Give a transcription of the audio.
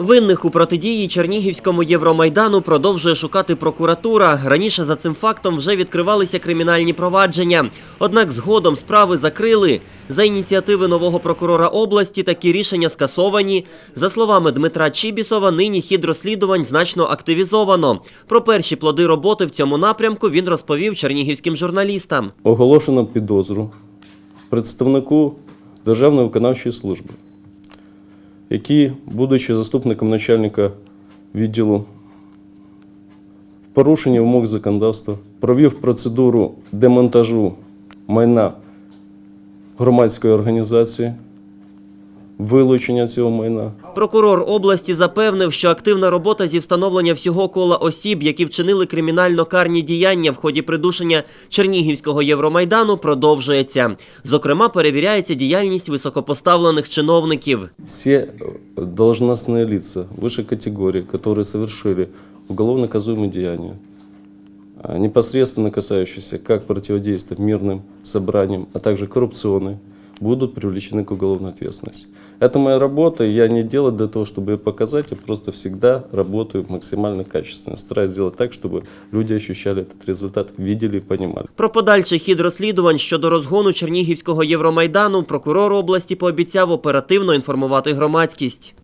Винних у протидії Чернігівському Євромайдану продовжує шукати прокуратура. Раніше за цим фактом вже відкривалися кримінальні провадження. Однак згодом справи закрили. За ініціативи нового прокурора області такі рішення скасовані. За словами Дмитра Чібісова, нині хід розслідувань значно активізовано. Про перші плоди роботи в цьому напрямку він розповів чернігівським журналістам. Оголошено підозру представнику Державної виконавчої служби, який, будучи заступником начальника відділу в порушенні вимог законодавства, провів процедуру демонтажу майна громадської організації, вилучення цього майна. Прокурор області запевнив, що активна робота зі встановлення всього кола осіб, які вчинили кримінально-карні діяння в ході придушення Чернігівського Євромайдану, продовжується. Зокрема, перевіряється діяльність високопоставлених чиновників. Все э, должностные лица высшей категории, которые совершили уголовно наказуемые деяния, а, непосредственно касающиеся как противодействия мирным собраниям, а также коррупционной, будут привлечены к уголовной ответственности. Это моя работа, и я не делаю для того, чтобы ее показать, я просто всегда работаю максимально качественно, стараюсь сделать так, чтобы люди ощущали этот результат, видели и понимали. Про подальший хід розслідувань щодо розгону Чернігівського Євромайдану прокурор області пообіцяв оперативно інформувати громадськість.